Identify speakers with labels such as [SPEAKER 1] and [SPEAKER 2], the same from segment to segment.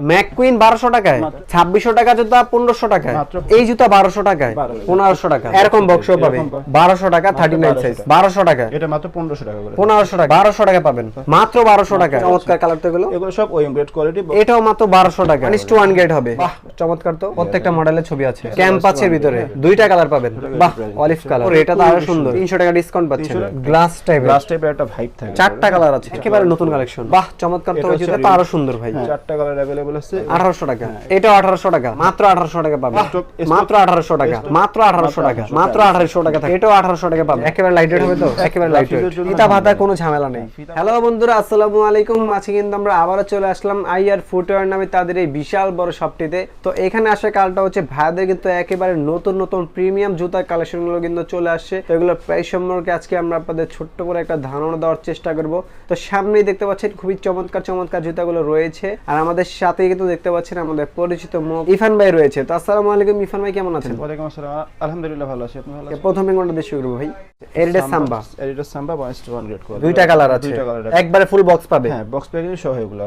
[SPEAKER 1] McQueen বারোশো টাকায় ছাব্বিশশো টাকা জুতা পনেরোশো টাকায় এই জুতা বারোশো টাকায় পনেরোশো টাকা। এরকম বক্স পাবে। বারোশো টাকা থার্টি নাইন সাইজ বারোশো টাকা
[SPEAKER 2] এটা মাত্র পনেরোশো টাকা
[SPEAKER 1] পনেরোশো টাকা বারোশো টাকা পাবেন। মাত্র। বারোশো টাকা চমৎকার কালার তো এগুলো।
[SPEAKER 2] এগুলো সব ওয়েম গ্রেড কোয়ালিটি
[SPEAKER 1] এটাও মাত্র বারোশো টাকা টু ওয়ান গ্রেড হবে। চমৎকার তো। প্রত্যেকটা মডেলের ছবি আছে। ক্যাম্পাসের ভিতরে। দুইটা কালার পাবেন। বাহ অলিভ কালার এটা তো আরও সুন্দর। তিনশো টাকা ডিসকাউন্ট পাচ্ছেন। গ্লাস টাইপের
[SPEAKER 2] গ্লাস টাইপের একটা ভাইব থাকে।
[SPEAKER 1] চারটা কালার আছে। একেবারে নতুন কালেকশন বাহ চমৎকার তো
[SPEAKER 2] হচ্ছে
[SPEAKER 1] এটা তো আরও সুন্দর ভাই।
[SPEAKER 2] হ্যাঁ, চারটা কালার অ্যাভেলেবল আছে।
[SPEAKER 1] আঠারোশো টাকা। এটাও আঠারোশো টাকা। মাত্র আঠারোশো টাকা পাবে। মাত্র আঠারোশো টাকা। মাত্র আঠারোশো টাকা। মাত্র আঠারোশো টাকা থাকে এটাও আঠারোশো টাকা পাবে। একেবারে হবে তো? একেবারে
[SPEAKER 2] ফিতার জন্য
[SPEAKER 1] ফিতা ভাতা কোনো ঝামেলা নেই। হ্যালো বন্ধুরা আসসালামু আলাইকুম। আজকে কিন্তু আমরা আবারও চলে আসলাম আইআর ফুটওয়ার নামে তাদের এই বিশাল বড় শপটিতে। তো এখানে আসার কারণটা হচ্ছে ভাইদের কিন্তু একেবারে নতুন নতুন প্রিমিয়াম জুতার কালেকশনগুলো কিন্তু চলে আসছে। তো এগুলোর প্রাইস সম্পর্কে আজকে আমরা আপনাদের ছোট্ট করে একটা ধারণা দেওয়ার চেষ্টা করব। তো সামনেই দেখতে পাচ্ছেন খুবই চমৎকার চমৎকার জুতাগুলো রয়েছে। আর আমাদের সাথে কিন্তু দেখতে পাচ্ছেন আমাদের পরিচিত মুখ ইফান ভাই রয়েছে। তো আসসালামু আলাইকুম ইফান ভাই কেমন আছেন?
[SPEAKER 2] ওয়ালাইকুম আসসালাম। আলহামদুলিল্লাহ ভালো আছি। আপনি ভালো আছেন?
[SPEAKER 1] প্রথমে কোনটা দিয়ে শুরু করব ভাই। এরিডেস Samba
[SPEAKER 2] editor Samba one two one grade quality
[SPEAKER 1] দুইটা কালার আছে।
[SPEAKER 2] দুইটা কালার আছে।
[SPEAKER 1] একবারে ফুল বক্স পাবে।
[SPEAKER 2] হ্যাঁ বক্স প্যাকিং সহ এগুলো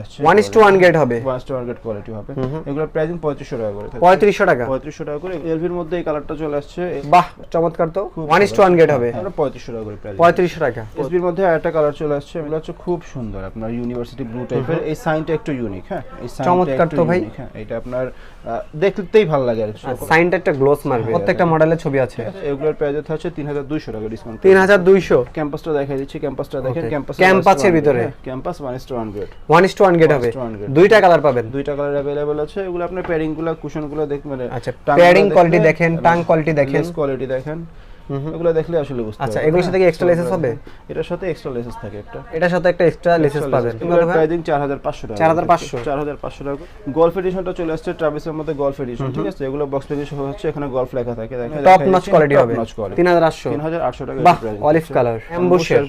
[SPEAKER 1] টু ওয়ান গ্রেড হবে।
[SPEAKER 2] One two one grade quality হবে। এগুলো প্রাইসিং পঁয়ত্রিশশো টাকা করে। থাকে
[SPEAKER 1] পঁয়ত্রিশশো টাকা।
[SPEAKER 2] পঁয়ত্রিশশো টাকা করে এলভির মধ্যে এই কালারটা চলে আসছে।
[SPEAKER 1] বাহ চমৎকার তো। One is two one grade হবে।
[SPEAKER 2] আমরা পঁয়ত্রিশশো টাকা করে প্রাইস
[SPEAKER 1] পঁয়ত্রিশশো টাকা।
[SPEAKER 2] এসবির মধ্যে আরেকটা কালার চলে আসছে। এগুলো হচ্ছে খুব সুন্দর। আপনার ইউনিভার্সিটি ব্লু টাইপের এই সাইনটা একটু ইউনিক হ্যাঁ? এই সাইনটা
[SPEAKER 1] চমৎকার তো ভাই।
[SPEAKER 2] হ্যাঁ এটা আপনার দেখতেই ভালো লাগে আর
[SPEAKER 1] সাইনটা একটা গ্লোস মারবে প্রত্যেকটা মডেলের ছবি আছে।
[SPEAKER 2] এগুলোর প্রাইস হচ্ছে তিন হাজার দুইশো টাকা ডিসকাউন্ট
[SPEAKER 1] তিন হাজার দুইশো?
[SPEAKER 2] ক্যাম্পাসটা দেখাই দিচ্ছি ক্যাম্পাসটা দেখেন ক্যাম্পাস
[SPEAKER 1] ক্যাম্পাসের ভিতরে।
[SPEAKER 2] Campus
[SPEAKER 1] one is one grade one is
[SPEAKER 2] two one grade হবে।
[SPEAKER 1] দুইটা কালার পাবেন।
[SPEAKER 2] দুইটা কালার অ্যাভেলেবল আছে। এগুলো আপনার প্যাডিংগুলো কুশনগুলো দেখ মানে
[SPEAKER 1] আচ্ছা প্যাডিং কোয়ালিটি দেখেন টাং কোয়ালিটি দেখেন।
[SPEAKER 2] কোয়ালিটি দেখেন। এগুলো দেখলে আসলে বুঝতে
[SPEAKER 1] আচ্ছা এগুলোর সাথে কি। এক্সট্রা লেসেস হবে?
[SPEAKER 2] এটার সাথে এক্সট্রা লেসেস থাকে একটা।
[SPEAKER 1] এটার সাথে একটা এক্সট্রা লেসেস পাবেন।
[SPEAKER 2] প্রাইসিং 4500 টাকা
[SPEAKER 1] 4500
[SPEAKER 2] 4500 টাকা গলফ এডিশনটা চলে আসছে ট্রাভিসের মধ্যে গলফ এডিশন ঠিক আছে? এগুলো বক্স প্যাকেজ সহ হচ্ছে এখানে গলফ লেখা থাকে। দেখেন
[SPEAKER 1] টপ নচ কোয়ালিটি হবে। তিন হাজার আটশো।
[SPEAKER 2] 3800 টাকা
[SPEAKER 1] বাহ অলিভ কালার এম্বুশের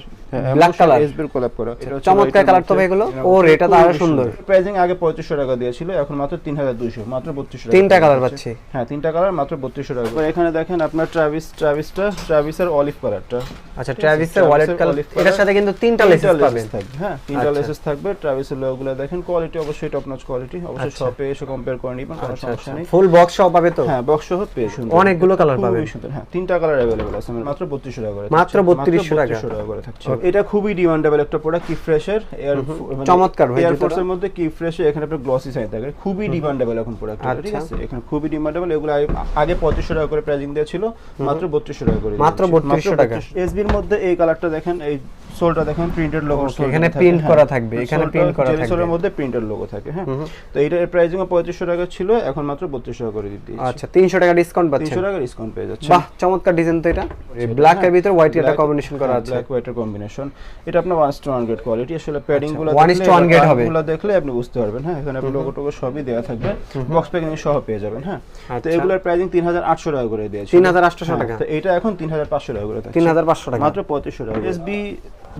[SPEAKER 1] ব্ল্যাক কালার
[SPEAKER 2] এসবির কোলাব করা এটা হচ্ছে
[SPEAKER 1] চমৎকার
[SPEAKER 2] white এর
[SPEAKER 1] কালার তো
[SPEAKER 2] মধ্যে।
[SPEAKER 1] এগুলো ও এটা তো আরো সুন্দর
[SPEAKER 2] প্রাইসিং আগে 3500 টাকা দিয়েছিল এখন মাত্র 3200 মাত্র 3200 টাকা
[SPEAKER 1] তিনটা
[SPEAKER 2] করে
[SPEAKER 1] কালার
[SPEAKER 2] দিচ্ছে।
[SPEAKER 1] পাচ্ছি
[SPEAKER 2] হ্যাঁ তিনটা কালার মাত্র 3200 টাকা করে। এখানে দেখেন আপনার ট্রাভিস ট্রাভিসটা ট্রাভিসের অলিভ কালারটা
[SPEAKER 1] আচ্ছা ট্রাভিসের ওয়ালেট কালার এটার সাথে কিন্তু তিনটা লেসেস পাবেন
[SPEAKER 2] থাকবে হ্যাঁ তিনটা
[SPEAKER 1] আচ্ছা।
[SPEAKER 2] লেসেস থাকবে ট্রাভিসের লোগোগুলো দেখেন কোয়ালিটি অবশ্যই টপ নচ কোয়ালিটি অবশ্যই
[SPEAKER 1] আচ্ছা।
[SPEAKER 2] শপে এসে কম্পেয়ার করে নিবেন কোনো সমস্যা নেই
[SPEAKER 1] ফুল বক্স সহ পাবে তো
[SPEAKER 2] হ্যাঁ বক্স সহ পেয়ে সুন্দর
[SPEAKER 1] অনেকগুলো colour
[SPEAKER 2] খুবই
[SPEAKER 1] পাবেন।
[SPEAKER 2] সুন্দর হ্যাঁ তিনটা কালার अवेलेबल আছে আমার মাত্র 3200 টাকা করে
[SPEAKER 1] মাত্র
[SPEAKER 2] থাকছে।
[SPEAKER 1] 3200 টাকা।
[SPEAKER 2] 3200 টাকা করে থাকছে এটা খুবই ডিমান্ডেবল একটা প্রোডাক্ট কি ফ্রেশের এয়ার
[SPEAKER 1] চমৎকার ভাই
[SPEAKER 2] এয়ার। ফোর্সের মধ্যে কি ফ্রেশে এখানে আপনার গ্লসি সাইড থাকে খুবই ডিমান্ডেবল এখন প্রোডাক্ট ঠিক
[SPEAKER 1] আচ্ছা।
[SPEAKER 2] আছে এখানে খুবই ডিমান্ডেবল এগুলো আগে- 2500 টাকা করে প্রাইজিং দেওয়া ছিল মাত্র 3200 টাকা করে
[SPEAKER 1] মাত্র 3200 টাকা।
[SPEAKER 2] এসবির মধ্যে এই কালারটা দেখেন এই সোলটা দেখেন প্রিন্টেড লোগো
[SPEAKER 1] এখানে print করা থাকবে, এখানে print করা থাকবে।
[SPEAKER 2] সোলের মধ্যে প্রিন্টেড লোগো থাকে হ্যাঁ। তো এইটার প্রাইসিং 3500 টাকা ছিল এখন মাত্র 3200 টাকা করে দিতে
[SPEAKER 1] আচ্ছা তিনশো টাকা ডিসকাউন্ট পাচ্ছেন।
[SPEAKER 2] 300 টাকা ডিসকাউন্ট পেয়ে যাচ্ছে
[SPEAKER 1] বাহ চমৎকার ডিজাইন তো এটা। ব্ল্যাক এর ভিতরে হোয়াইট একটা কম্বিনেশন করা আছে।
[SPEAKER 2] ব্ল্যাক হোয়াইটের কম্বিনেশন এটা আপনার one two one grade quality আসলে প্যাডিংগুলো
[SPEAKER 1] one is to one হবে।
[SPEAKER 2] গুলো দেখলে আপনি বুঝতে পারবেন হ্যাঁ। এখানে আপনি লোগো টোগো সবই দেওয়া থাকবে। বক্স প্যাকিং সহ পেয়ে যাবেন হ্যাঁ। তো
[SPEAKER 1] আচ্ছা।
[SPEAKER 2] এগুলোর প্রাইসিং 3800 টাকা করে দিয়েছে।
[SPEAKER 1] 3800 টাকা।
[SPEAKER 2] তো এটা এখন 3500 টাকা করে
[SPEAKER 1] হাজার পাঁচশো টাকা।
[SPEAKER 2] মাত্র 3500 টাকা। এসবি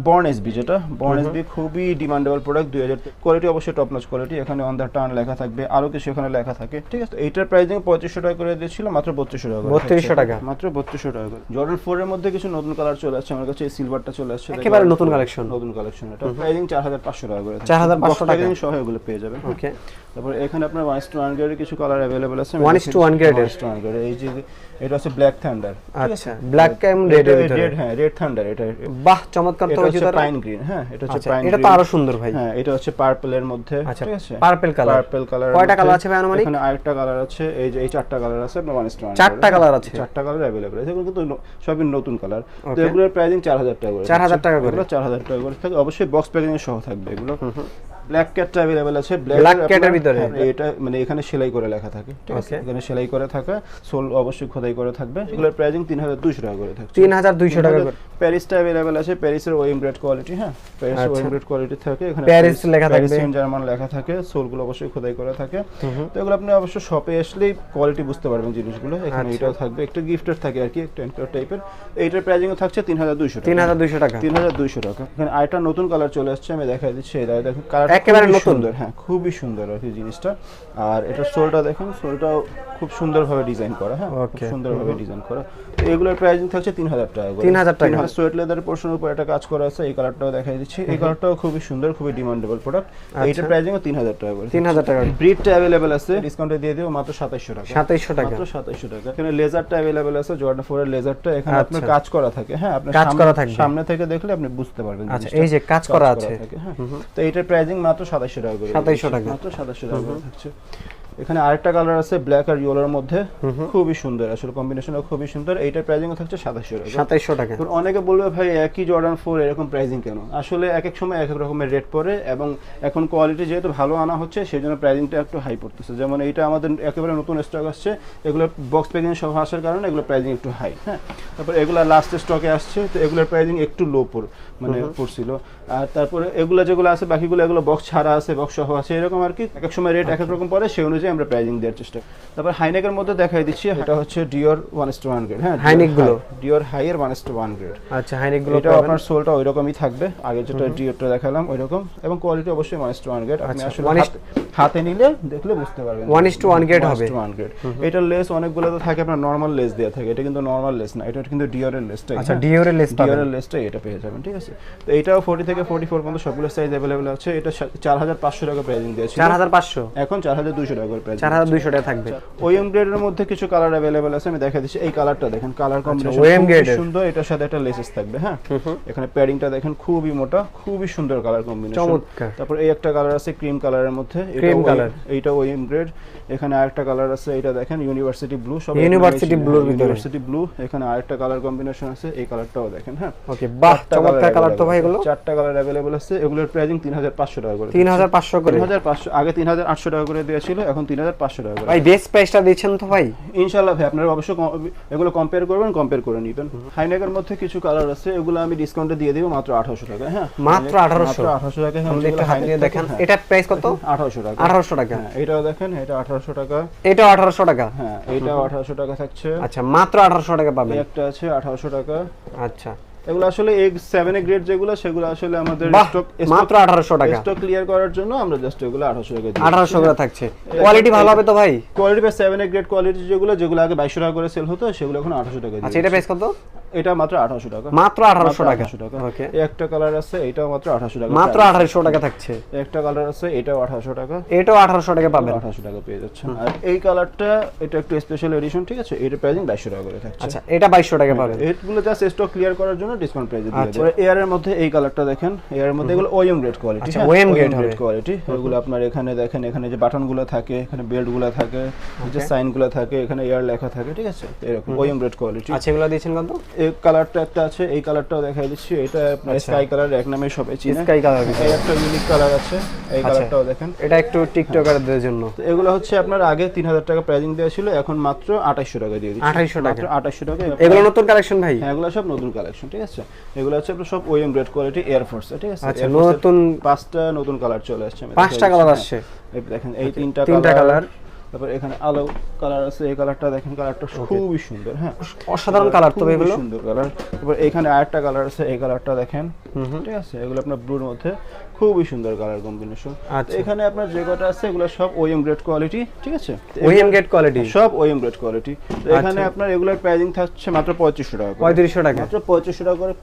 [SPEAKER 2] বর্ন এসবি যেটা বর্ন এসবি খুবই ডিমান্ডেবল প্রোডাক্ট 2000 কোয়ালিটি অবশ্যই টপ নচ কোয়ালিটি এখানে অন দ্য টার্ন লেখা থাকবে আরও কিছু এখানে লেখা থাকে ঠিক আছে এইটার প্রাইসিং 3500 টাকা করে দিয়েছিল মাত্র 3200 টাকা করে
[SPEAKER 1] 3200
[SPEAKER 2] থাকছে।
[SPEAKER 1] টাকা।
[SPEAKER 2] মাত্র 3200 টাকা করে জর্ডান 4 এর মধ্যে কিছু নতুন কালার চলে আসছে আমার কাছে এই সিলভারটা চলে আসছে
[SPEAKER 1] একেবারে নতুন কালেকশন
[SPEAKER 2] নতুন কালেকশন এটা প্রাইসিং 4500 টাকা করে
[SPEAKER 1] 4500 টাকা।
[SPEAKER 2] টাকা সহ এগুলো পেয়ে যাবেন।
[SPEAKER 1] ওকে
[SPEAKER 2] তারপর এখানে আপনার ওয়ান টু ওয়ান গ্রেডের কিছু কালার অ্যাভেলেবল আছে
[SPEAKER 1] One is to one grade এর।
[SPEAKER 2] এই যে এটা হচ্ছে ব্ল্যাক থান্ডার
[SPEAKER 1] আচ্ছা ব্ল্যাক এম রেড এর ভিতরে
[SPEAKER 2] রেড হ্যাঁ রেড থান্ডার এটা
[SPEAKER 1] বাহ চমৎকার তো
[SPEAKER 2] এটা
[SPEAKER 1] ওই
[SPEAKER 2] হচ্ছে
[SPEAKER 1] জুতাটা
[SPEAKER 2] পাইন গ্রিন হ্যাঁ এটা হচ্ছে
[SPEAKER 1] আচ্ছা
[SPEAKER 2] পাইন
[SPEAKER 1] এটা তো আরো সুন্দর ভাই
[SPEAKER 2] হ্যাঁ এটা হচ্ছে পার্পল এর মধ্যে
[SPEAKER 1] আচ্ছা,
[SPEAKER 2] ঠিক আছে
[SPEAKER 1] purple color।
[SPEAKER 2] পার্পল কালার
[SPEAKER 1] কয়টা color আছে ভাই আনুমানিক?
[SPEAKER 2] এখানে আরেকটা কালার আছে এই যে এই চারটা কালার আছে আপনার ওয়ান স্টোন
[SPEAKER 1] চারটা color আছে?
[SPEAKER 2] চারটা কালার अवेलेबल আছে এগুলো কিন্তু ন- সবই নতুন কালার তো
[SPEAKER 1] Okay.
[SPEAKER 2] এগুলোর প্রাইসিং 4000 টাকা করে
[SPEAKER 1] 4000 টাকা করে।
[SPEAKER 2] এগুলো 4000 টাকা করে থাকে অবশ্যই বক্স প্যাকিং সহ থাকবে এগুলো ব্ল্যাক ক্যাটটা अवेलेबल আছে
[SPEAKER 1] Black cat এর ভিতরে?
[SPEAKER 2] হ্যাঁ, এটা মানে এখানে সেলাই করে লেখা থাকে ঠিক আছে
[SPEAKER 1] Okay.
[SPEAKER 2] এখানে সেলাই করে থাকা সোল অবশ্যই খোদাই করে থাকবে এগুলোর প্রাইসিং 3200 টাকা করে থাকছে
[SPEAKER 1] তিন হাজার দুইশো টাকা করে
[SPEAKER 2] প্যারিসটা अवेलेबल আছে প্যারিসের ওয়েম গ্রেড কোয়ালিটি হ্যাঁ প্যারিস
[SPEAKER 1] আচ্ছা।
[SPEAKER 2] ওয়েম গ্রেড কোয়ালিটি থাকে এখানে
[SPEAKER 1] প্যারিস লেখা থাকবে।
[SPEAKER 2] প্যারিসিয়ান জার্মান লেখা থাকে সোলগুলো অবশ্যই খোদাই করা থাকে তো এগুলো আপনি অবশ্য শপে আসলেই কোয়ালিটি বুঝতে পারবেন জিনিসগুলো এখানে
[SPEAKER 1] আচ্ছা।
[SPEAKER 2] এটাও থাকবে একটা গিফটের থাকে আর কি একটা টাইপের এইটার প্রাইসিং থাকছে 3200 টাকা
[SPEAKER 1] তিন হাজার দুইশো টাকা
[SPEAKER 2] তিন হাজার দুইশো টাকা এখানে আরেকটা নতুন কালার চলে আসছে আমি দেখাই দিচ্ছি এই দেখেন কালার
[SPEAKER 1] একেবারে নতুন।
[SPEAKER 2] সুন্দর হ্যাঁ খুবই সুন্দর আর কি জিনিসটা। আর এটা সোলটা দেখেন সোলটাও খুব সুন্দরভাবে ডিজাইন করা হ্যাঁ খুব সুন্দরভাবে ডিজাইন করা। তো এগুলোর প্রাইসিং থাকছে তিন হাজার টাকা করে।
[SPEAKER 1] 3000 টাকা।
[SPEAKER 2] সোয়েট লেদার পোর্শনের উপর একটা কাজ করা আছে এই কালারটাও দেখাই দিচ্ছি। এই কালারটাও খুবই সুন্দর খুবই ডিমান্ডেবল প্রোডাক্ট এইটার প্রাইসিংও তিন হাজার টাকা করে।
[SPEAKER 1] তিন হাজার টাকা।
[SPEAKER 2] ব্রিডটা অ্যাভেলেবেল আছে ডিসকাউন্টে দিয়ে দেবো মাত্র সাতাইশশো টাকা।
[SPEAKER 1] সাতাইশশো টাকা।
[SPEAKER 2] মাত্র সাতাইশশো টাকা। এখানে লেজারটা অ্যাভেলেবেল আছে জর্ডান ফোর এর লেজারটা এখানে আপনার
[SPEAKER 1] আচ্ছা।
[SPEAKER 2] কাজ করা থাকে হ্যাঁ আপনার
[SPEAKER 1] কাজ করা থাকবে।
[SPEAKER 2] সামনে থেকে দেখলে আপনি বুঝতে পারবেন
[SPEAKER 1] আচ্ছা এই যে কাজ করা আছে।
[SPEAKER 2] হ্যাঁ। তো এইটার প্রাইসিং মাত্র সাতাইশশো টাকা করে
[SPEAKER 1] 2700 টাকা।
[SPEAKER 2] মাত্র সাতাইশশো টাকা করে থাকছে এখানে আরেকটা কালার আছে ব্ল্যাক আর ইয়েলোর মধ্যে। খুবই সুন্দর আসলে কম্বিনেশনটা খুবই সুন্দর। এইটার প্রাইসিং থাকছে সাতাইশশো টাকা।
[SPEAKER 1] সাতাইশশো টাকা।
[SPEAKER 2] এবার অনেকে বলবে ভাই একই জর্ডান ফোর এরকম প্রাইসিং কেন? আসলে এক এক সময় এক এক রকমের রেট পড়ে এবং এখন কোয়ালিটি যেহেতু ভালো আনা হচ্ছে সেই জন্য প্রাইসিংটা একটু হাই পড়তেছে। যেমন এইটা আমাদের একেবারে নতুন স্টক আসছে এগুলো বক্স প্যাকিং সহ আসার কারণে এগুলো প্রাইসিং একটু হাই হ্যাঁ? তারপর এগুলো লাস্ট স্টকে আসছে তো এগুলোর প্রাইসিং একটু লো পড় মানে পড়ছিল। আর তারপরে এগুলো যেগুলো আছে বাকিগুলো এগুলো বক্স ছাড়া আছে বক্স সহ আছে এরকম আর কি। এক এক সময় রেট এক এক রকম পড়ে সেই অনুযায়ী আমরা প্রাইজিং দেওয়ার চেষ্টা। তারপর হাইনেকের মধ্যে দেখাই দিচ্ছি এটা হচ্ছে Dior one two one grade হ্যাঁ
[SPEAKER 1] হাইনেকগুলো?
[SPEAKER 2] ডিওর হাইয়ের ওয়ান টু ওয়ান গ্রেড
[SPEAKER 1] আচ্ছা হাইনেকগুলো
[SPEAKER 2] এটা আপনার সোলটা ওই রকমই থাকবে। আগে যেটা ডিওরটা দেখালাম ওই রকম এবং কোয়ালিটি অবশ্যই ওয়ান টু ওয়ান গ্রেড আপনি
[SPEAKER 1] আচ্ছা,
[SPEAKER 2] আসলে হাত- নিলে দেখলে বুঝতে পারবেন
[SPEAKER 1] One is to one grade হবে।
[SPEAKER 2] ওয়ান গ্রেড এটার লেস অনেকগুলো তো থাকে আপনার নর্মাল লেস দেওয়া থাকে। এটা কিন্তু নর্মাল লেস না এটা কিন্তু ডিওরের লেসটা
[SPEAKER 1] আচ্ছা ডিওরের লেস পাবেন।
[SPEAKER 2] ডিওরের লেসটা এটা পেয়ে যাবেন ঠিক আছে? তো এটাও ফোর্টি থেকে ফোর্টি ফোর পর্যন্ত সবগুলো সাইজ অ্যাভেলেবেল আছে। এটা চার হাজার পাঁচশো টাকা প্রাইসিং দিয়েছে
[SPEAKER 1] চার হাজার পাঁচশো?
[SPEAKER 2] এখন চার হাজার দুইশো টাকা করে প্রাইস
[SPEAKER 1] চার হাজার দুইশো টাকা থাকবে।
[SPEAKER 2] ওএম গ্রেডের মধ্যে কিছু কালার অ্যাভেলেবেল আছে আমি দেখা দিচ্ছি। এই কালারটা দেখেন কালার কম্বিনেশন খুবই
[SPEAKER 1] grade
[SPEAKER 2] সুন্দর এটার সাথে একটা লেসেস থাকবে হ্যাঁ? এখানে প্যাডিংটা দেখেন খুবই মোটা খুবই সুন্দর কালার কম্বিনেশন
[SPEAKER 1] চমৎকার।
[SPEAKER 2] তারপর এই একটা কালার আছে ক্রিম কালারের মধ্যে। এটা OEM
[SPEAKER 1] colour।
[SPEAKER 2] এইটা ওএম গ্রেড এখানে আরেকটা কালার আছে এটা দেখেন ইউনিভার্সিটি ব্লু সব
[SPEAKER 1] এর ভিতরে।
[SPEAKER 2] ইউনিভার্সিটি ব্লু এখানে আরেকটা কালার কম্বিনেশন আছে এই কালারটাও দেখেন হ্যাঁ।
[SPEAKER 1] ওকে বাহ চমৎকার কালার তো ভাই এগুলো।
[SPEAKER 2] চারটা কালার অ্যাভেলেবল আছে। এগুলোর প্রাইসিং তিন হাজার পাঁচশো টাকা করে
[SPEAKER 1] তিন হাজার পাঁচশো করে।
[SPEAKER 2] তিন হাজার পাঁচশো আগে তিন হাজার আটশো টাকা করে দিয়েছিল এখন তিন হাজার পাঁচশো টাকা করে
[SPEAKER 1] ভাই বেস্ট প্রাইসটা দিচ্ছেন তো ভাই?
[SPEAKER 2] ইনশাল্লাহ ভাই আপনারা অবশ্যই এগুলো কম্পেয়ার করবেন কম্পেয়ার করে নেবেন। হাইনেকের মধ্যে কিছু কালার আছে এগুলো আমি ডিসকাউন্টে দিয়ে দিব মাত্র আঠারোশো টাকা হ্যাঁ।
[SPEAKER 1] মাত্র 1800
[SPEAKER 2] মাত্র আঠারোশো। টাকা
[SPEAKER 1] নিয়ে দেখেন এটার প্রাইস কত?
[SPEAKER 2] আঠারোশো টাকা।
[SPEAKER 1] টাকা।
[SPEAKER 2] হ্যাঁ দেখেন এটা আঠারোশো টাকা। হ্যাঁ টাকা থাকছে।
[SPEAKER 1] আচ্ছা মাত্র আঠারোশো টাকা পাবেন।
[SPEAKER 2] একটা আছে আঠারোশো টাকা।
[SPEAKER 1] আচ্ছা।
[SPEAKER 2] এগুলো আসলে এগ এ গ্রেড যেগুলো সেগুলো আসলে আমাদের স্টক
[SPEAKER 1] মাত্র আঠারোশো টাকা।
[SPEAKER 2] স্টক ক্লিয়ার করার জন্য আমরা জাস্ট এগুলো আঠারোশো টাকা দিই
[SPEAKER 1] আঠারোশো করে থাকছে। কোয়ালিটি ভালো হবে তো ভাই?
[SPEAKER 2] কোয়ালিটি বা সেভেন এ গ্রেড কোয়ালিটি যেগুলো যেগুলো আগে বাইশশো টাকা করে সেল হতো সেগুলো এখন আঠারোশো টাকা
[SPEAKER 1] আচ্ছা এটা প্রাইস কত?
[SPEAKER 2] এটা মাত্র আঠারোশো টাকা।
[SPEAKER 1] মাত্র আঠারোশো টাকা।
[SPEAKER 2] 1800 টাকা।
[SPEAKER 1] ওকে
[SPEAKER 2] একটা কালার আছে এটাও মাত্র আঠারোশো টাকা
[SPEAKER 1] মাত্র আঠারোশো টাকা থাকছে।
[SPEAKER 2] একটা কালার আছে এটাও আঠারোশো টাকা।
[SPEAKER 1] এটাও আঠারোশো টাকা পাবেন।
[SPEAKER 2] আঠারোশো টাকা পেয়ে যাচ্ছে আর এই কালারটা এটা একটু স্পেশাল এডিশন ঠিক আছে? এটা প্রাইসিং বাইশশো টাকা করে থাকছে।
[SPEAKER 1] আচ্ছা এটা বাইশশো টাকা পাবেন।
[SPEAKER 2] এগুলো জাস্ট স্টক ক্লিয়ার করার জন্য ডিসকাউন্ট প্রাইসে দিয়ে
[SPEAKER 1] আচ্ছা।
[SPEAKER 2] এয়ার এর মধ্যে এই কালারটা দেখেন। এয়ার এর মধ্যে এগুলো ওএম গ্রেড কোয়ালিটি
[SPEAKER 1] আচ্ছা, grade হবে।
[SPEAKER 2] কোয়ালিটি এগুলো আপনার এখানে দেখেন এখানে যে বাটনগুলো থাকে এখানে বেল্টগুলো থাকে যে সাইনগুলো থাকে এখানে এয়ার লেখা থাকে ঠিক আছে? এরকম ওএম গ্রেড কোয়ালিটি
[SPEAKER 1] আচ্ছা এগুলো দিয়েছেন কত?
[SPEAKER 2] এই কালারটা একটা আছে এই কালারটাও দেখাই দিচ্ছি। এটা আপনার স্কাই কালার এক নামে সবাই চিনে
[SPEAKER 1] স্কাই কালার
[SPEAKER 2] এই একটা ইউনিক কালার আছে এই
[SPEAKER 1] আচ্ছা।
[SPEAKER 2] কালারটাও দেখেন।
[SPEAKER 1] এটা একটু টিকটকারদের জন্য।
[SPEAKER 2] এগুলো হচ্ছে আপনার আগে তিন হাজার টাকা প্রাইজিং দেওয়া ছিল এখন মাত্র আঠাইশশো টাকা দিয়ে দিচ্ছি।
[SPEAKER 1] 2800 টাকা।
[SPEAKER 2] মাত্র আঠাইশশো টাকা।
[SPEAKER 1] এগুলো নতুন কালেকশন ভাই?
[SPEAKER 2] হ্যাঁ এগুলো সব নতুন কালেকশন ঠিক আছে? এগুলো হচ্ছে আপনার সব OEM grade quality air force ঠিক আছে?
[SPEAKER 1] আচ্ছা নতুন
[SPEAKER 2] পাঁচটা নতুন কালার চলে আসছে।
[SPEAKER 1] পাঁচটা কালার আসছে
[SPEAKER 2] হ্যাঁ। এই দেখেন এই তিনটা
[SPEAKER 1] তিনটা
[SPEAKER 2] কালার। তারপর এখানে আলো কালার আছে এই কালারটা দেখেন কালারটা খুবই সুন্দর হ্যাঁ।
[SPEAKER 1] অসাধারণ কালার তো এগুলো।
[SPEAKER 2] সুন্দর কালার তারপর এখানে আরেকটা কালার আছে এই কালারটা দেখেন। ঠিক আছে? এগুলো আপনার ব্লুর মধ্যে। খুবই সুন্দর কালার কম্বিনেশন
[SPEAKER 1] আচ্ছা।
[SPEAKER 2] এখানে আপনার যে কটা আছে এগুলো সব ওএম গ্রেড কোয়ালিটি ঠিক আছে?
[SPEAKER 1] ওএম গেট কোয়ালিটি
[SPEAKER 2] সব ওএম গ্রেড কোয়ালিটি তো এখানে
[SPEAKER 1] আচ্ছা।
[SPEAKER 2] আপনার এগুলোর প্রাইসিং থাকছে মাত্র পঁয়ত্রিশশো টাকা করে।
[SPEAKER 1] পঁয়ত্রিশশো টাকা।
[SPEAKER 2] মাত্র পঁয়ত্রিশশো টাকা করে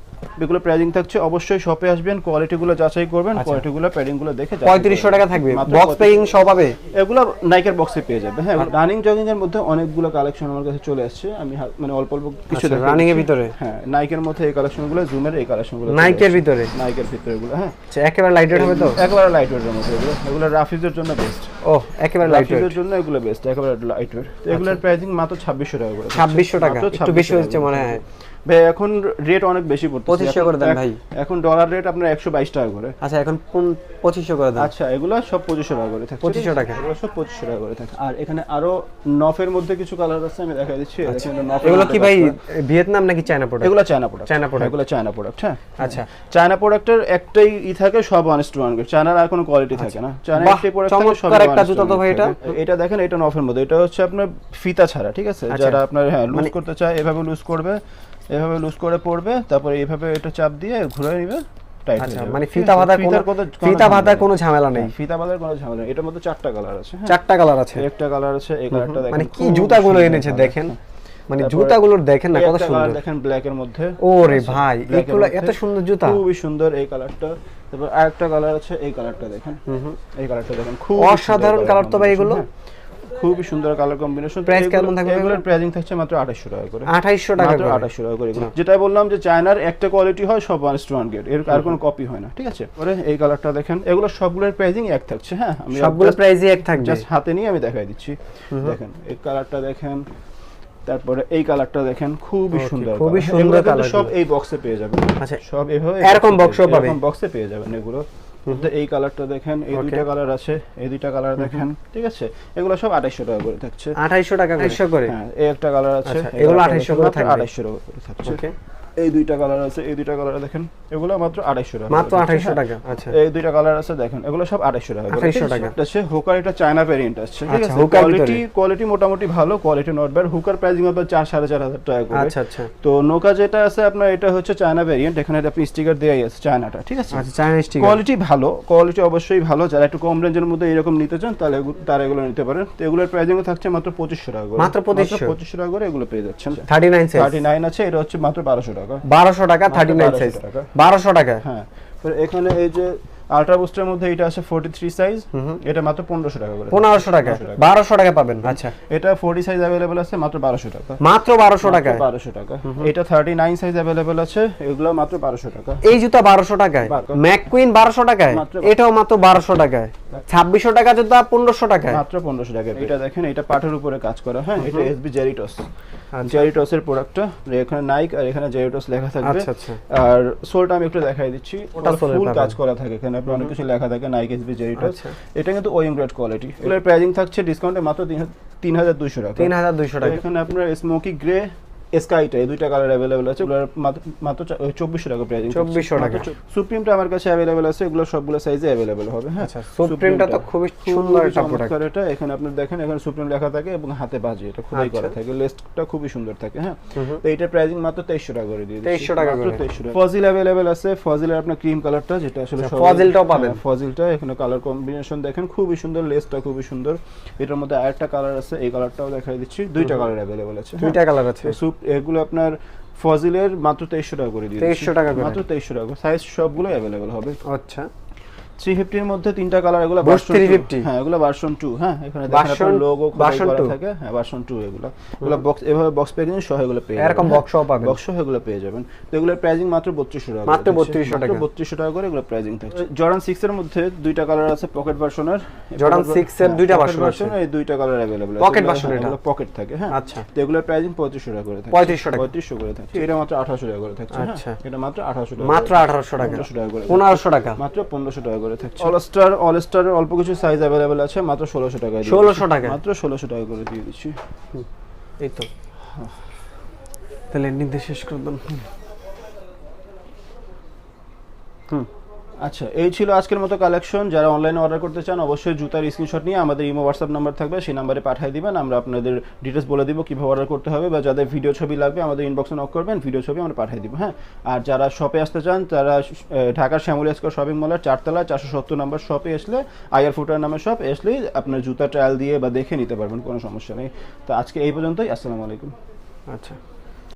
[SPEAKER 2] এগুলো প্রাইসিং থাকছে। অবশ্যই শপে আসবেন কোয়ালিটিগুলো যাচাই করবেন কোয়ালিটিগুলো প্যাডিংগুলো দেখে যাচাই
[SPEAKER 1] আচ্ছা। পঁয়ত্রিশশো
[SPEAKER 2] করবেন।
[SPEAKER 1] টাকা থাকবে। বক্স পেইং সব পাবে?
[SPEAKER 2] এগুলো নাইকের বক্সে পেয়ে যাবে হ্যাঁ রানিং জগিং এর মধ্যে অনেকগুলো কালেকশন আমার কাছে চলে আসছে। আমি মানে অল্প অল্প কিছু
[SPEAKER 1] আচ্ছা, running এর ভিতরে?
[SPEAKER 2] হ্যাঁ নাইকের মধ্যে এই কালেকশনগুলো জুমের এই কালেকশনগুলো
[SPEAKER 1] নাইকের ভিতরে?
[SPEAKER 2] নাইকের ভিতরে এগুলো হ্যাঁ।
[SPEAKER 1] আচ্ছা লাইটেড হবে তো?
[SPEAKER 2] একেবারে লাইট ওয়েটের মধ্যে এগুলো এগুলো রাফিজের জন্য বেস্ট
[SPEAKER 1] ও একেবারে
[SPEAKER 2] রাফিজের জন্য এগুলো বেস্ট একেবারে লাইট ওয়েট তো এগুলোর প্রাইসিং মাত্র ছাব্বিশশো টাকা করে।
[SPEAKER 1] ছাব্বিশশো টাকা
[SPEAKER 2] মাত্র
[SPEAKER 1] একটু বেশি হচ্ছে মনে হয়।
[SPEAKER 2] ভাই এখন রেট অনেক বেশি পড়তেছে।
[SPEAKER 1] 2500 করে দেন ভাই।
[SPEAKER 2] এখন ডলার রেট আপনার একশো বাইশ টাকা করে।
[SPEAKER 1] আচ্ছা এখন পন- পঁচিশশো করে দেন?
[SPEAKER 2] আচ্ছা এগুলো সব পঁচিশশো টাকা করে থাকে
[SPEAKER 1] 2500 টাকা।
[SPEAKER 2] এগুলো সব পঁচিশশো টাকা করে থাকে। আর এখানে আরও নফের মধ্যে কিছু কালার আছে আমি দেখাই দিচ্ছি।
[SPEAKER 1] আচ্ছা। এগুলো কি ভাই ভিয়েতনাম নাকি চায়না প্রোডাক্ট
[SPEAKER 2] এগুলো চায়না প্রোডাক্ট
[SPEAKER 1] চায়না product।
[SPEAKER 2] এগুলো চায়না প্রোডাক্ট হ্যাঁ।
[SPEAKER 1] আচ্ছা।
[SPEAKER 2] চায়না প্রোডাক্টের একটাই ই থাকে সব ওয়ান টু ওয়ান চায়নার আর কোনো কোয়ালিটি থাকে না। চায়না
[SPEAKER 1] আচ্ছা।
[SPEAKER 2] একটাই প্রোডাক্ট থাকে সব
[SPEAKER 1] একটা জুতা তো ভাই এটা।
[SPEAKER 2] এটা দেখেন এটা নফের মধ্যে। এটা হচ্ছে আপনার ফিতা ছাড়া ঠিক আছে?
[SPEAKER 1] আচ্ছা।
[SPEAKER 2] যারা আপনার হ্যাঁ লুজ
[SPEAKER 1] মানে-
[SPEAKER 2] করতে চায় এভাবে লুজ করবে। এভাবে লুজ করে পড়বে তারপরে এইভাবে এটা চাপ দিয়ে ঘুরে নিবে টাইট
[SPEAKER 1] আচ্ছা মানে ফিতা বাঁধার কোনো ফিতা বাঁধার কোনো ঝামেলা নেই।
[SPEAKER 2] ফিতা বাঁধার কোনো ঝামেলা নেই। এটার মধ্যে চারটা কালার আছে
[SPEAKER 1] চারটা কালার আছে।
[SPEAKER 2] একটা কালার আছে এই কালারটা দেখেন
[SPEAKER 1] মানে কি জুতাগুলো এনেছে দেখেন।
[SPEAKER 2] হ্যাঁ।
[SPEAKER 1] মানে
[SPEAKER 2] তারপরে
[SPEAKER 1] দেখেন না কত সুন্দর।
[SPEAKER 2] দেখেন ব্ল্যাক এর মধ্যে।
[SPEAKER 1] ওরে ভাই
[SPEAKER 2] Black এর
[SPEAKER 1] এগুলো এত সুন্দর জুতা।
[SPEAKER 2] খুবই সুন্দর এই কালারটা তারপর আরেকটা কালার আছে এই কালারটা দেখেন। এই কালারটা দেখেন খুব
[SPEAKER 1] অসাধারণ colour তো ভাই এগুলো।
[SPEAKER 2] খুবই সুন্দর কালার কম্বিনেশন।
[SPEAKER 1] Price কেমন থাকবে
[SPEAKER 2] এগুলোর প্রাইসিং থাকছে মাত্র 2800 টাকা করে।
[SPEAKER 1] আঠাইশশো টাকা
[SPEAKER 2] মাত্র
[SPEAKER 1] করে।
[SPEAKER 2] 2800 টাকা করে এগুলো। যেটা বললাম যে চায়নার একটা কোয়ালিটি হয় সব ওয়ান ওয়ান গেটের আর কোনো কপি হয় না ঠিক আছে? পরে এই কালারটা দেখেন। এগুলো সবগুলোর প্রাইসিং এক থাকছে হ্যাঁ? আমি
[SPEAKER 1] সবগুলো প্রাইসই এক থাকবে।
[SPEAKER 2] জাস্ট হাতে নিয়ে আমি দেখাই দিচ্ছি। দেখেন এই কালারটা দেখেন তারপরে এই কালারটা দেখেন খুবই সুন্দর
[SPEAKER 1] খুবই সুন্দর colour
[SPEAKER 2] সব এই বক্সে পেয়ে যাবেন।
[SPEAKER 1] আচ্ছা,
[SPEAKER 2] সব এভাবে
[SPEAKER 1] এরকম
[SPEAKER 2] box
[SPEAKER 1] box-এও
[SPEAKER 2] এরকম বক্সে পেয়ে যাবেন এগুলো। এই কালারটা দেখেন এই দুইটা কালার আছে এই দুইটা কালার দেখেন ঠিক আছে? এগুলো সব 2800 টাকা করে থাকছে।
[SPEAKER 1] 2800 টাকা করে?
[SPEAKER 2] হ্যাঁ এই একটা কালার আছে
[SPEAKER 1] আচ্ছা, এগুলো 2800 করে থাকবে।
[SPEAKER 2] 2800 টাকা করে থাকছে।
[SPEAKER 1] ওকে
[SPEAKER 2] এই দুইটা কালার আছে এই দুইটা কালার দেখেন এগুলো মাত্র 2800 টাকা।
[SPEAKER 1] মাত্র
[SPEAKER 2] হ্যাঁ।
[SPEAKER 1] টাকা আচ্ছা।
[SPEAKER 2] এই দুইটা কালার আছে দেখেন এগুলো সব 2800 টাকা। করে
[SPEAKER 1] 2800
[SPEAKER 2] আছে?
[SPEAKER 1] টাকা।
[SPEAKER 2] হচ্ছে হুকার এটা চায়না ভেরিয়েন্ট আছে ঠিক
[SPEAKER 1] আচ্ছা,
[SPEAKER 2] আছে? কোয়ালিটি কোয়ালিটি মোটামুটি ভালো কোয়ালিটি নট ব্যাড হুকার প্রাইসিং হবে 4 4500 টাকা করে।
[SPEAKER 1] আচ্ছা আচ্ছা।
[SPEAKER 2] তো নোকা যেটা আছে আপনার এটা হচ্ছে চায়না ভেরিয়েন্ট এখানে আপনি স্টিকার দেয়াই আছে চায়নাটা ঠিক আছে?
[SPEAKER 1] আচ্ছা চাইনিজ ঠিক
[SPEAKER 2] কোয়ালিটি ভালো কোয়ালিটি অবশ্যই ভালো। যারা একটু কম রেঞ্জের মধ্যে এরকম নিতে চান তাহলে তারা এগুলো নিতে পারেন। তো এগুলোর প্রাইসিং থাকছে মাত্র 2500 টাকা করে।
[SPEAKER 1] মাত্র 2500
[SPEAKER 2] 2500 টাকা করে এগুলো পেয়ে যাচ্ছেন।
[SPEAKER 1] থার্টি নাইন সাইজ
[SPEAKER 2] 39 আছে এটা হচ্ছে মাত্র 1200 টাকা।
[SPEAKER 1] বারোশো টাকা
[SPEAKER 2] মাত্র
[SPEAKER 1] থার্টি নাইন সাইজ
[SPEAKER 2] টাকা।
[SPEAKER 1] বারোশো টাকা।
[SPEAKER 2] হ্যাঁ। তো এখানে এই যে আলট্রা বুস্টের মধ্যে এটা আছে 43 সাইজ এটা মাত্র 1500 টাকা করে
[SPEAKER 1] পনেরোশো টাকা
[SPEAKER 2] 1500 টাকা।
[SPEAKER 1] বারোশো টাকা পাবেন আচ্ছা
[SPEAKER 2] এটা 40 সাইজ अवेलेबल আছে মাত্র 1200 টাকা
[SPEAKER 1] মাত্র বারোশো টাকা
[SPEAKER 2] বারোশো টাকা এটা 39 সাইজ अवेलेबल আছে এগুলো মাত্র 1200 টাকা
[SPEAKER 1] এই জুতা বারোশো টাকায়
[SPEAKER 2] বারো।
[SPEAKER 1] ম্যাককুইন বারোশো টাকায়
[SPEAKER 2] মাত্র
[SPEAKER 1] এটাও মাত্র বারোশো টাকায় ছাব্বিশশো টাকা জুতা পনেরোশো টাকায়
[SPEAKER 2] মাত্র 1500 টাকা এটা দেখেন এটা পাটের উপরে কাজ করা হ্যাঁ এটা এসবি জেরিটস
[SPEAKER 1] আচ্ছা।
[SPEAKER 2] জেরিটসের প্রোডাক্টটা এখানে নাইক আর এখানে জেরিটস লেখা থাকবে
[SPEAKER 1] আচ্ছা, আচ্ছা।
[SPEAKER 2] আর সোলটা আমি একটু দেখাই দিচ্ছি
[SPEAKER 1] ওটা
[SPEAKER 2] ওটা
[SPEAKER 1] sole এ
[SPEAKER 2] ফুল
[SPEAKER 1] পাবেন।
[SPEAKER 2] কাজ করা থাকে এখানে আপনার অনেক কিছু লেখা থাকে নাইক এসবি জেরিটস। এটা। কিন্তু ওয়েম গ্রেড কোয়ালিটি এগুলোর প্রাইসিং থাকছে ডিসকাউন্টে মাত্র তিন হাজার দুইশো টাকা।
[SPEAKER 1] তিন হাজার দুইশো টাকা।
[SPEAKER 2] এখানে আপনার স্মোকি গ্রে স্কাইটা এই দুইটা কালার অ্যাভেলেবল আছে এগুলোর মাত্র- চব্বিশশো টাকা প্রাইস
[SPEAKER 1] 2400 টাকা।
[SPEAKER 2] সুপ্রিমটা আমার কাছে অ্যাভেলেবল আছে এগুলো সবগুলো সাইজে অ্যাভেলেবল হবে হ্যাঁ
[SPEAKER 1] আচ্ছা, Supreme-টা তো খুবই সুন্দর একটা
[SPEAKER 2] এটা এখানে আপনি দেখেন এখানে সুপ্রিম লেখা থাকে এবং হাতে বাজে এটা খুবই
[SPEAKER 1] আচ্ছা।
[SPEAKER 2] করা থাকে লেস্টটা খুবই সুন্দর থাকে হ্যাঁ তো এইটার প্রাইসিং মাত্র তেইশশো টাকা করে দিয়ে দিচ্ছি।
[SPEAKER 1] 2300 টাকা করে।
[SPEAKER 2] 2300 টাকা ফজিল অ্যাভেলেবল আছে ফজিলের আপনার ক্রিম কালারটা যেটা আসলে
[SPEAKER 1] আচ্ছা, ফজিলটাও পাবেন।
[SPEAKER 2] হ্যাঁ, ফজিলটা এখানে কালার কম্বিনেশন দেখেন খুবই সুন্দর লেসটা খুবই সুন্দর এটার মধ্যে আরেকটা কালার আছে এই কালারটাও দেখাই দিচ্ছি দুইটা কালার অ্যাভেলেবল আছে হ্যাঁ।
[SPEAKER 1] দুইটা কালার আছে
[SPEAKER 2] এগুলো আপনার ফজিলের মাত্র তেইশশো টাকা করে দিয়ে
[SPEAKER 1] তেইশশো টাকা।
[SPEAKER 2] মাত্র তেইশশো টাকা। সাইজ সবগুলো অ্যাভেলেবেল হবে।
[SPEAKER 1] আচ্ছা।
[SPEAKER 2] থ্রি ফিফটির মধ্যে তিনটা কালার এগুলো ভার্সন
[SPEAKER 1] 350
[SPEAKER 2] হ্যাঁ এগুলো ভার্সন টু হ্যাঁ এখানে দেখেন আপনার লোগো করা
[SPEAKER 1] 2
[SPEAKER 2] থাকে। হ্যাঁ ভার্সন টু এগুলো। এগুলো বক্স এভাবে বক্স প্যাকেজিং সহ এগুলো পেয়ে
[SPEAKER 1] এরকম box সহ পাবেন।
[SPEAKER 2] বক্স সহ এগুলো পেয়ে যাবেন। তো এগুলোর প্রাইসিং মাত্র বত্রিশশো টাকা
[SPEAKER 1] মাত্র 3200 টাকা।
[SPEAKER 2] বত্রিশশো টাকা করে এগুলো প্রাইসিং থাকছে। জর্ডান সিক্স এর মধ্যে দুইটা কালার আছে পকেট ভার্সনের
[SPEAKER 1] Jordan 6 এর দুইটা version আছে।
[SPEAKER 2] এই দুইটা কালার অ্যাভেলেবল
[SPEAKER 1] Pocket version এটা।
[SPEAKER 2] পকেট থাকে। হ্যাঁ
[SPEAKER 1] আচ্ছা।
[SPEAKER 2] তো এগুলোর প্রাইসিং পঁয়ত্রিশশো টাকা করে থাকে
[SPEAKER 1] 3500 টাকা।
[SPEAKER 2] পঁয়ত্রিশশো করে থাকছে। এটা মাত্র আঠারোশো টাকা করে থাকছে। হ্যাঁ।
[SPEAKER 1] আচ্ছা।
[SPEAKER 2] এটা মাত্র আঠারোশো টাকা
[SPEAKER 1] মাত্র
[SPEAKER 2] করে।
[SPEAKER 1] আঠারোশো টাকা।
[SPEAKER 2] 1500 টাকা মাত্র পনেরোশো টাকা করে থাকছে। অল স্টার অল স্টারের অল্প কিছু সাইজ অ্যাভেলেবেল আছে মাত্র ষোলোশো টাকা
[SPEAKER 1] ষোলোশো টাকা।
[SPEAKER 2] মাত্র ষোলোশো টাকা করে দিয়ে দিচ্ছি।
[SPEAKER 1] এই তো। তাহলে নির্দেশ শেষ করে দেন।
[SPEAKER 2] আচ্ছা এই ছিল আজকের মতো কালেকশন যারা অনলাইনে অর্ডার করতে চান, অবশ্যই জুতার স্ক্রিনশট নিয়ে আমাদের ইমো হোয়াটসঅ্যাপ নাম্বার থাকবে। সেই নাম্বারে পাঠিয়ে দিবেন। আমরা আপনাদের ডিটেলস বলে দিব কীভাবে অর্ডার করতে হবে বা যাদের ভিডিও ছবি লাগবে, আমাদের ইনবক্সে নক করবেন ভিডিও ছবি আমরা পাঠিয়ে দিব হ্যাঁ? আর যারা শপে আসতে চান, তারা ঢাকার শ্যামলী স্কোয়ার শপিং মলের চারতলা, চারশো সত্তর নাম্বার শপে আসলে আইআর ফুটার নামের শপ আসলেই আপনার জুতা ট্রায়াল দিয়ে বা দেখে নিতে পারবেন, কোনো সমস্যা নেই। তো আজকে এই পর্যন্তই। আসসালামু আলাইকুম।
[SPEAKER 1] আচ্ছা।